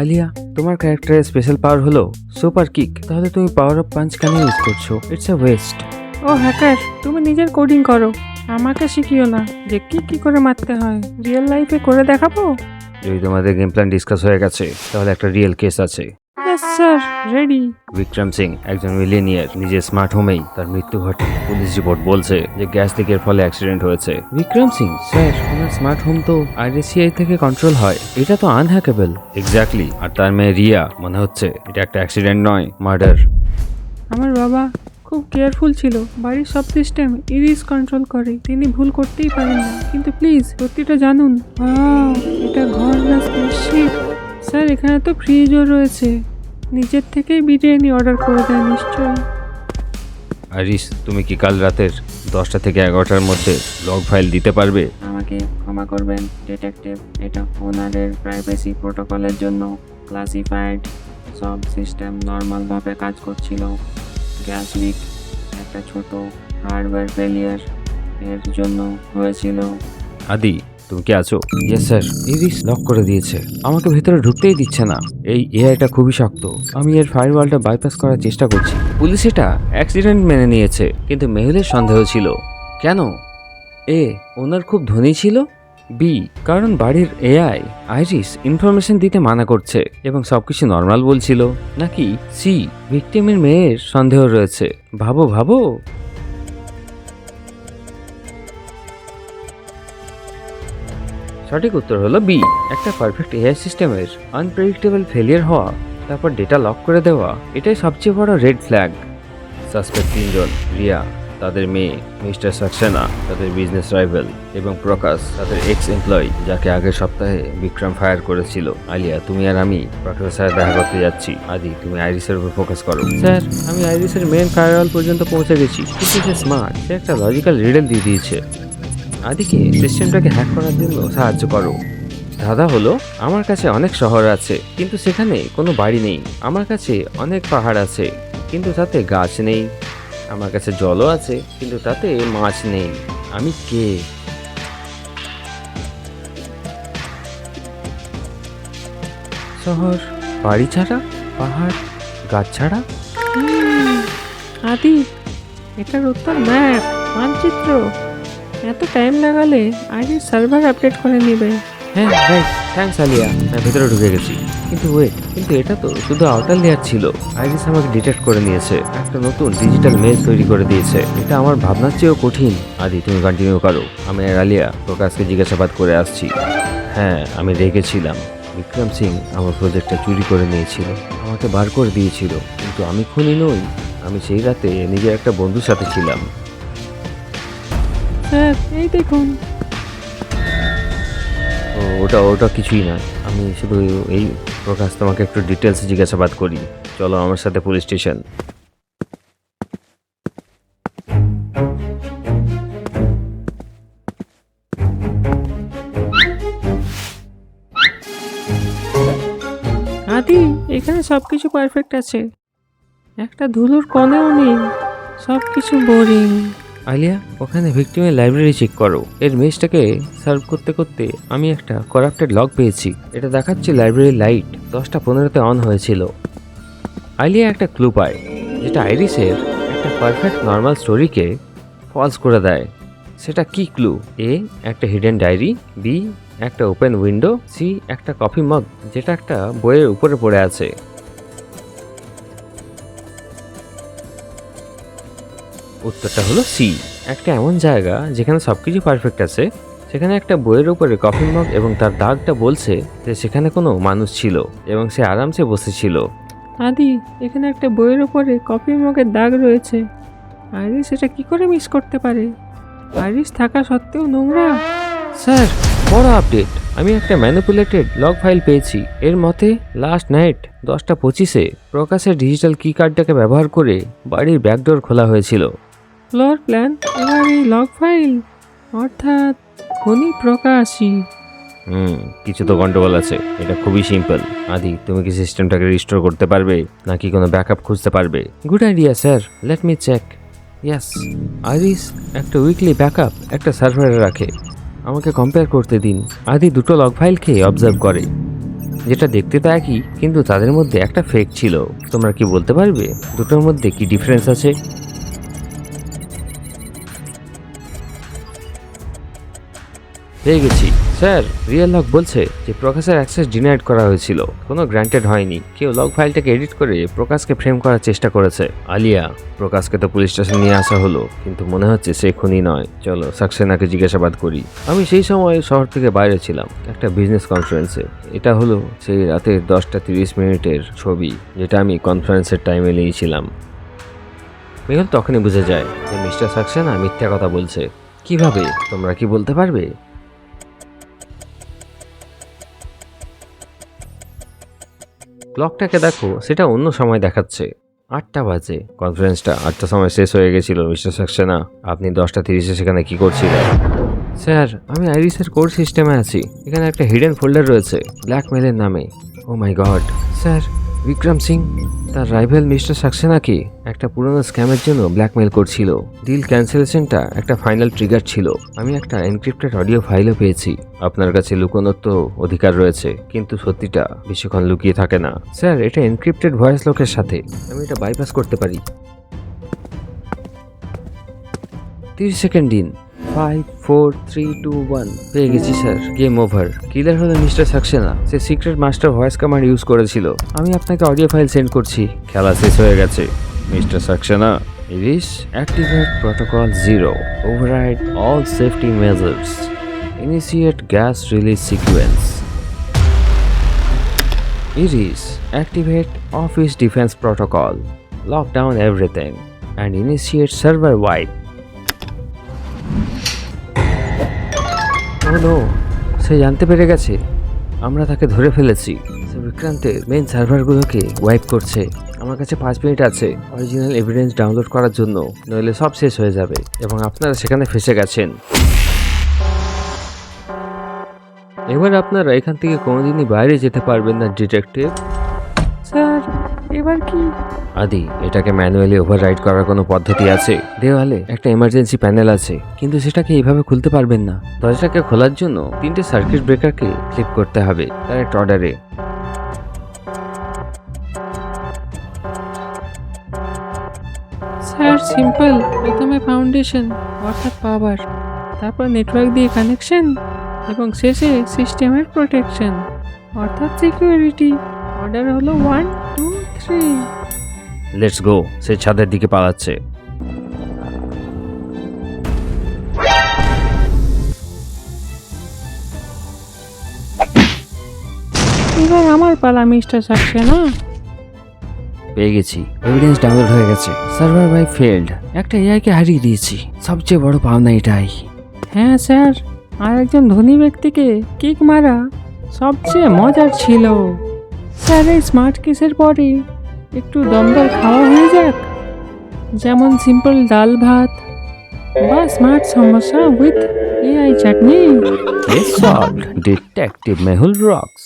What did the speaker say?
আলিয়া তোমার ক্যারেক্টারের স্পেশাল পাওয়ার হলো সুপার কিক তাহলে তুমি পাওয়ার অফ পাঞ্চ কেন ইউজ করছ? ইটস আ ওয়েস্ট ও হ্যাকার তুমি নিজের কোডিং করো। আমাকে শিখিও না যে কি কি করে মারতে হয়। রিয়েল লাইফে করে দেখাবো? যদি তোমাদের গেম প্ল্যান ডিসকাস হয়ে গেছে তাহলে একটা রিয়েল কেস আছে। Yes sir ready Vikram Singh একজন মিলেনিয়ার নিজের স্মার্ট হোমেই তার মৃত্যু ঘটে। পুলিশ রিপোর্ট বলছে যে গ্যাস লিকের ফলে অ্যাক্সিডেন্ট হয়েছে। বিক্রম সিং স্যার ওনার স্মার্ট হোম তো আইডিসিআই থেকে কন্ট্রোল হয়। এটা তো আনহ্যাকেবল এক্স্যাক্টলি আর তার মেয়ে রিয়া মনে হচ্ছে এটা একটা অ্যাক্সিডেন্ট নয় মার্ডার আমার বাবা খুব কেয়ারফুল ছিল। বাড়ির সব সিস্টেম ইরিস কন্ট্রোল করে। তিনি ভুল করতেই পারেন না। কিন্তু প্লিজ সত্যিটা জানুন। এটা ঘর না স্পেসশিপ স্যার এখানে তো ফ্রিজও রয়েছে। নিজের থেকেই বিরিয়ানি অর্ডার করে দেয় নিশ্চয়ই। আরিস তুমি কি কাল রাতের দশটা থেকে এগারোটার মধ্যে লগ ফাইল দিতে পারবে? আমাকে ক্ষমা করবেন ডিটেকটিভ এটা ওনারের প্রাইভেসি প্রোটোকলের জন্য ক্লাসিফাইড সব সিস্টেম নর্মালভাবে কাজ করছিল। গ্যাস লিক একটা ছোট হার্ডওয়্যার ফেলিয়ার এর জন্য হয়েছিল। আদি তুমি কি আছো? ইয়েস স্যার ইরিস লক করে দিয়েছে। আমাকে ভেতরে ঢুকতেই দিচ্ছে না। এই এআইটা খুবই শক্ত। আমি এর ফায়ারওয়ালটা বাইপাস করার চেষ্টা করছি। পুলিশ এটা অ্যাক্সিডেন্ট মেনে নিয়েছে, কিন্তু মেহুলের সন্দেহ ছিল। কেন? এ, ওনার খুব ধনী ছিল? বি কারণ বাড়ির এআই আইরিস ইনফরমেশন দিতে মানা করছে এবং সবকিছু নর্মাল বলছিল। নাকি সি ভিকটিমের মেয়ের সন্দেহ রয়েছে। ভাবো ভাবো। সঠিক উত্তর হলো বি একটা পারফেক্ট এআই সিস্টেমের আনপ্রেডিক্টেবল ফেলিয়ার হওয়া, তারপর ডেটা লক করে দেওয়া, এটাই সবচেয়ে বড় রেড ফ্ল্যাগ সাসপেক্ট তিনজন, রিয়া, তাদের মেয়ে, মিস্টার সাক্সেনা, তাদের বিজনেস রাইভেল এবং প্রকাশ, তাদের এক্স এমপ্লয়ি যাকে আগের সপ্তাহে বিক্রম ফায়ার করেছিল। আলিয়া, তুমি আর আমি প্রকাশের স্যার দেখা করতে যাচ্ছি। আদি, তুমি আইরিসের উপর ফোকাস করো। স্যার আমি আইরিসের মেন ফায়ারওয়াল পর্যন্ত পৌঁছে গেছি। কিন্তু সে স্মার্ট সে একটা লজিক্যাল রিডেল দিয়ে দিয়েছে। আদিকে সিস্টেমটাকে হ্যাক করার জন্য সাহায্য করো। দাদা হলো, আমার কাছে অনেক শহর আছে, কিন্তু সেখানে কোনো বাড়ি নেই। আমার কাছে অনেক পাহাড় আছে, কিন্তু তাতে গাছ নেই। আমার কাছে জলও আছে, কিন্তু তাতে মাছ নেই। আমি কে? শহর, বাড়ি ছাড়া? পাহাড়, গাছ ছাড়া? আদি, এটার উত্তর ম্যাপ মানচিত্র। এত টাইম লাগালে আইডি সার্ভার আপডেট করে নেবে? হ্যাঁ রাইট থ্যাঙ্কস আলিয়া। আমি ভেতরে ঢুকে গেছি। কিন্তু ওয়েট কিন্তু এটা তো শুধু আউটার লেয়ার ছিল। আইরিস আমাকে ডিটেক্ট করে নিয়েছে। একটা নতুন ডিজিটাল মেজ তৈরি করে দিয়েছে। এটা আমার ভাবনার চেয়েও কঠিন। আদি, তুমি কন্টিনিউ করো। আমি আর আলিয়া প্রকাশকে জিজ্ঞাসাবাদ করে আসছি। হ্যাঁ আমি রেগেছিলাম বিক্রম সিং আমার প্রজেক্টটা চুরি করে নিয়েছিল। আমাকে বার করে দিয়েছিল। কিন্তু আমি খুনি নই। আমি সেই রাতে নিজের একটা বন্ধুর সাথে ছিলাম। স্যার এই দেখুন। ও ওটা ওটা কিছুই নয়। আমি শুধু এই প্রকাশ তোমাকে একটু ডিটেলস জিজ্ঞাসাবাদ করি। চলো আমার সাথে পুলিশ স্টেশন আদি এখানে সব কিছু পারফেক্ট আছে। একটা ধুলোর কণেও নেই। সব কিছু বোরিং আলিয়া, ওখানে ভিক্টিমের লাইব্রেরি চেক করো। এর মেজটাকে সার্ভ করতে করতে আমি একটা করাপ্টেড লগ পেয়েছি। এটা দেখাচ্ছে লাইব্রেরির লাইট দশটা পনেরোতে অন হয়েছিল। আলিয়া একটা ক্লু পায়, যেটা আইরিসের একটা পারফেক্ট নর্মাল স্টোরিকে ফলস করে দেয়। সেটা কি ক্লু এ, একটা হিডেন ডায়েরি বি, একটা ওপেন উইন্ডো সি, একটা কফি মগ যেটা একটা বইয়ের উপরে পড়ে আছে। উত্তরটা হলো সি একটা এমন জায়গা যেখানে সব কিছু পারফেক্ট আছে সেখানে একটা বইয়ের উপরে কফি মগ এবং তার দাগটা বলছে যে সেখানে কোনো মানুষ ছিল এবং সে আরামসে বসেছিল। আদি এখানে একটা বইয়ের ওপরে কফি মগের দাগ রয়েছে। আইরিস এটা কি করে মিস করতে পারে? আইরিস থাকা সত্ত্বেও নোংরা। স্যার বড় আপডেট আমি একটা ম্যানিপুলেটেড লগ ফাইল পেয়েছি। এর মতে লাস্ট নাইট দশটা পঁচিশে প্রকাশের ডিজিটাল কি কার্ডটাকে ব্যবহার করে বাড়ির ব্যাকডোর খোলা হয়েছিল। ফ্লোর প্ল্যান এবার এই লগ ফাইল অর্থাৎ খনি প্রকাশই। হুম কিছু তো গন্ডগোল আছে। এটা খুবই সিম্পল আদি তুমি কি সিস্টেমটাকে রিস্টোর করতে পারবে নাকি কোনো ব্যাকআপ খুঁজতে পারবে? Good idea sir let me check yes Iris একটা উইকলি ব্যাকআপ একটা সার্ভারে রাখে। আমাকে কম্পেয়ার করতে দিন। আদি দুটো লগ ফাইল খেয়ে অবজার্ভ করে। যেটা দেখতে তো একই কিন্তু তাদের মধ্যে একটা ফেক ছিল। তোমরা কি বলতে পারবে? দুটোর মধ্যে কি ডিফারেন্স আছে? পেয়ে গেছি। স্যার, রিয়েল লক বলছে যে প্রকাশের অ্যাক্সেস ডিনাইড করা হয়েছিল। কোনো গ্রান্টেড হয়নি। কেউ লগ ফাইলটাকে এডিট করে প্রকাশকে ফ্রেম করার চেষ্টা করেছে। আলিয়া, প্রকাশকে তো পুলিশ স্টেশন নিয়ে আসা হলো, কিন্তু মনে হচ্ছে সে খুনি নয়। চলো, সাকসেনাকে জিজ্ঞাসাবাদ করি। আমি সেই সময় শহর থেকে বাইরে ছিলাম, একটা বিজনেস কনফারেন্সে। এটা হলো সেই রাতের দশটা তিরিশ মিনিটের ছবি, যেটা আমি কনফারেন্সের টাইমে নিয়েছিলাম। মেহুল তখনই বুঝে যায় যে মিস্টার সাকসেনা মিথ্যা কথা বলছে। কীভাবে? তোমরা কি বলতে পারবে? ক্লকটাকে দেখো, সেটা অন্য সময় দেখাচ্ছে। আটটা বাজে। কনফারেন্সটা আটটা সময় শেষ হয়ে গেছিল, মিস্টার সাকসেনা। আপনি দশটা তিরিশে সেখানে কি করছিলেন? স্যার, আমি আইরিসের কোর সিস্টেমে আছি। এখানে একটা হিডেন ফোল্ডার রয়েছে ব্ল্যাকমেলের নামে। ও my God sir Vikram Singh, তার রাইভেল মিস্টার সাকসেনাকে একটা পুরনো স্ক্যামের জন্য ব্ল্যাকমেল করছিল। ডিল ক্যান্সেলেশনটা একটা ফাইনাল ট্রিগার ছিল। আমি একটা এনক্রিপ্টেড অডিও ফাইলও পেয়েছি। আপনার কাছে লুকোনোর তো অধিকার রয়েছে, কিন্তু সত্যিটা বেশিক্ষণ লুকিয়ে থাকে না। স্যার, এটা এনক্রিপ্টেড ভয়েস লোকের সাথে। আমি এটা বাইপাস করতে পারি। তিরিশ সেকেন্ড দিন। Five four three two one পেয়ে গেছি স্যার। গেম ওভার কিলার হলো মিস্টার সাকসেনা সে secret master voice command use করেছিল। আমি আপনাকে অডিও ফাইল সেন্ড করছি। খেলা শেষ হয়ে গেছে। Mister Saxena Iris activate protocol zero override all safety measures initiate gas release sequence activate Office Defense Protocol, lock down everything, and initiate server wipe. No, সে জানতে পেরে গেছে। আমরা তাকে ধরে ফেলেছি। বিক্রান্তের মেন সার্ভারগুলোকে ওয়াইপ করছে। আমার কাছে পাঁচ মিনিট আছে। অরিজিনাল এভিডেন্স ডাউনলোড করার জন্য। নইলে সব শেষ হয়ে যাবে। এবং আপনারা সেখানে ফেসে গেছেন। এবার আপনারা এখান থেকে কোনোদিনই বাইরে যেতে পারবেন না ডিটেকটিভ এবার কি? আদি এটাকে ম্যানুয়ালি ওভাররাইড করার কোনো পদ্ধতি আছে? দেওয়ালে একটা এমার্জেন্সি প্যানেল আছে কিন্তু সেটাকে এইভাবে খুলতে পারবেন না। দরজাটাকে খোলার জন্য তিনটে সার্কিট ব্রেকারকে ক্লিক করতে হবে তার একটা অর্ডারে স্যার সিম্পল প্রথমে ফাউন্ডেশন অর্থাৎ পাওয়ার তারপর নেটওয়ার্ক দিয়ে কানেকশন এবং শেষে সিস্টেমের প্রোটেকশন অর্থাৎ সিকিউরিটি অর্ডার হলো ওয়ান টু লেটস গো সে ছাদের দিকে পালাচ্ছে। এবার আমার পালা মিস্টার সাকসেনা। পেয়ে গেছি। এভিডেন্স ডাউনলোড হয়ে গেছে। সার্ভার বাই ফেল্ড একটা এআইকে হারিয়ে দিয়েছি। সবচেয়ে বড় পাওনা এটাই। হ্যাঁ স্যার। আর একজন ধনী ব্যক্তিকে কিক মারা সবচেয়ে মজার ছিল। স্যার এই স্মার্ট কেসের পরে একটু দমদার খাওয়া হয়ে যাক। যেমন সিম্পল ডাল ভাত বা স্মার্ট সমস্যা with AI chutney. Detective Mehul rocks